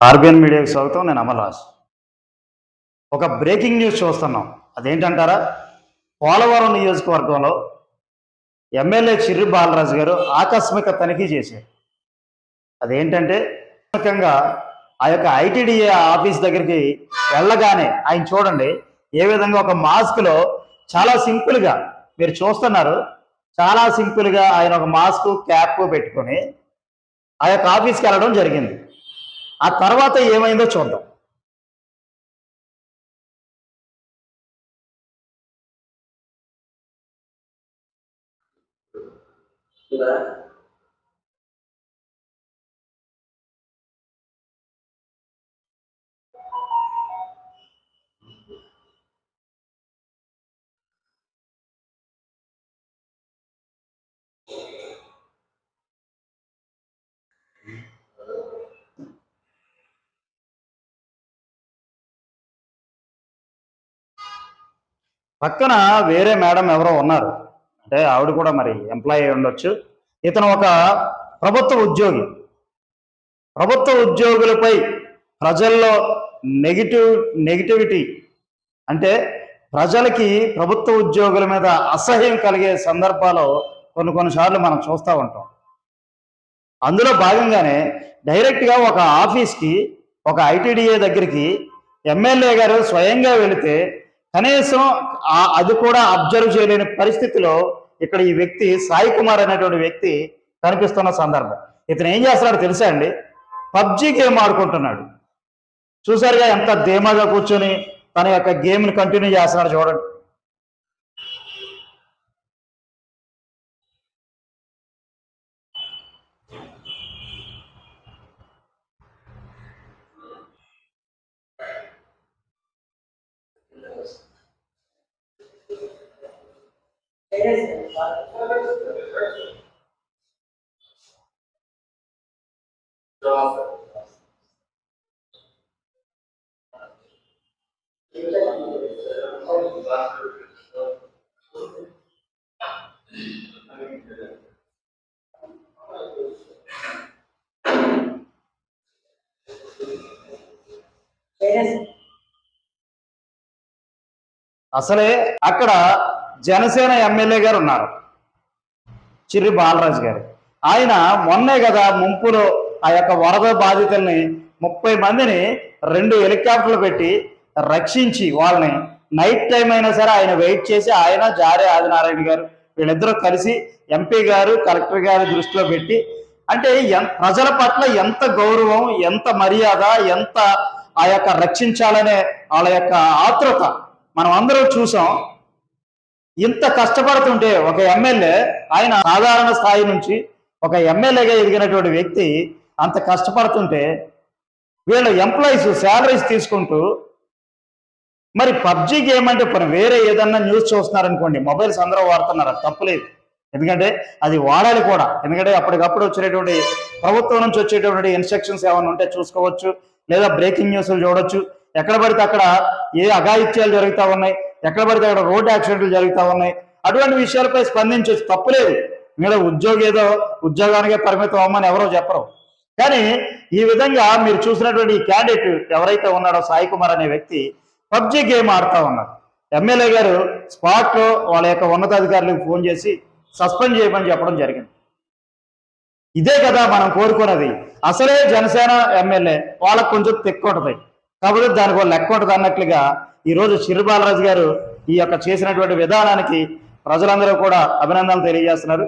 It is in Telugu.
ఆర్బిఎన్ మీడియాకి స్వాగతం నేను అమర్రాజ్ ఒక బ్రేకింగ్ న్యూస్ చూస్తున్నాం. అదేంటంటారా? పోలవరం నియోజకవర్గంలో ఎమ్మెల్యే చిర్రి బాలరాజు గారు ఆకస్మిక తనిఖీ చేశారు. అదేంటంటే ఆకస్మికంగా ఆ యొక్క ఐటీడీఏ ఆఫీస్ దగ్గరికి వెళ్ళగానే ఆయన చూడండి ఏ విధంగా ఒక మాస్క్లో చాలా సింపుల్గా మీరు చూస్తున్నారు చాలా సింపుల్గా ఆయన ఒక మాస్క్ క్యాప్ పెట్టుకొని ఆ యొక్క ఆఫీస్కి వెళ్ళడం జరిగింది. ఆ తర్వాత ఏమైందో చూద్దాం. పక్కన వేరే మేడం ఎవరో ఉన్నారు. అంటే ఆవిడ కూడా మరి ఎంప్లాయీ ఉండొచ్చు. ఇతను ఒక ప్రభుత్వ ఉద్యోగి. ప్రభుత్వ ఉద్యోగులపై ప్రజల్లో నెగిటివ్ నెగిటివిటీ అంటే ప్రజలకి ప్రభుత్వ ఉద్యోగుల మీద అసహ్యం కలిగే సందర్భాలు కొన్ని కొన్నిసార్లు మనం చూస్తూ ఉంటాం. అందులో భాగంగానే డైరెక్ట్గా ఒక ఆఫీస్కి ఒక ఐటీడీఏ దగ్గరికి ఎమ్మెల్యే గారు స్వయంగా వెళితే కనీసం అది కూడా అబ్జర్వ్ చేయలేని పరిస్థితిలో ఇక్కడ ఈ వ్యక్తి సాయి కుమార్ అనేటువంటి వ్యక్తి కనిపిస్తున్న సందర్భం. ఇతను ఏం చేస్తున్నాడో తెలుసా అండి? పబ్జి గేమ్ ఆడుకుంటున్నాడు. చూసారుగా ఎంత ధీమాగా కూర్చొని తన యొక్క గేమ్ని కంటిన్యూ చేస్తున్నాడు చూడండి. అసలే అక్కడ జనసేన ఎమ్మెల్యే గారు ఉన్నారు. చిర్రి బాలరాజు గారు. ఆయన మొన్నే కదా ముంపులో ఆ యొక్క వరద బాధితుల్ని ముప్పై మందిని రెండు హెలికాప్టర్లు పెట్టి రక్షించి వాళ్ళని నైట్ టైం అయినా సరే ఆయన వెయిట్ చేసి ఆయన జారే ఆదినారాయణ గారు వీళ్ళిద్దరూ కలిసి ఎంపీ గారు కలెక్టర్ గారి దృష్టిలో పెట్టి అంటే ఎన్- ప్రజల పట్ల ఎంత గౌరవం ఎంత మర్యాద ఎంత ఆ యొక్క రక్షించాలనే వాళ్ళ యొక్క ఆతృత మనం అందరూ చూసాం. ఇంత కష్టపడుతుంటే ఒక ఎమ్మెల్యే ఆయన సాధారణ స్థాయి నుంచి ఒక ఎమ్మెల్యేగా ఎదిగినటువంటి వ్యక్తి అంత కష్టపడుతుంటే వీళ్ళ ఎంప్లాయీస్ శాలరీస్ తీసుకుంటూ మరి పబ్జి గేమ్ అంటే ఇప్పుడు వేరే ఏదన్నా న్యూస్ చూస్తున్నారనుకోండి మొబైల్స్ అందరూ వాడుతున్నారు అది తప్పులేదు. ఎందుకంటే అది వాడాలి కూడా. ఎందుకంటే అప్పటికప్పుడు వచ్చేటటువంటి ప్రభుత్వం నుంచి వచ్చేటటువంటి ఇన్స్ట్రక్షన్స్ ఏమైనా ఉంటే చూసుకోవచ్చు లేదా బ్రేకింగ్ న్యూస్లు చూడొచ్చు. ఎక్కడ పడితే అక్కడ ఏ అఘాయిత్యాలు జరుగుతూ ఉన్నాయి ఎక్కడ పడితే అక్కడ రోడ్డు యాక్సిడెంట్లు జరుగుతూ ఉన్నాయి. అటువంటి విషయాలపై స్పందించవచ్చు తప్పులేదు మీరు ఉద్యోగి ఏదో ఉద్యోగానికే పరిమితం అవ్వమని ఎవరో చెప్పరు. కానీ ఈ విధంగా మీరు చూసినటువంటి ఈ క్యాండిడేట్ ఎవరైతే ఉన్నాడో సాయి కుమార్ అనే వ్యక్తి పబ్జి గేమ్ ఆడుతూ ఉన్నాడు. ఎమ్మెల్యే గారు స్పాట్లో వాళ్ళ యొక్క ఉన్నతాధికారులకు ఫోన్ చేసి సస్పెండ్ చేయమని చెప్పడం జరిగింది. ఇదే కదా మనం కోరుకున్నది. అసలే జనసేన ఎమ్మెల్యే వాళ్ళకు కొంచెం తెక్కుంటుంది. కాబట్టి దానికి ఒక లెక్క ఉంటుంది అన్నట్లుగా ఈరోజు చిరు బాలరాజు గారు ఈ యొక్క చేసినటువంటి విధానానికి ప్రజలందరూ కూడా అభినందనలు తెలియజేస్తున్నారు.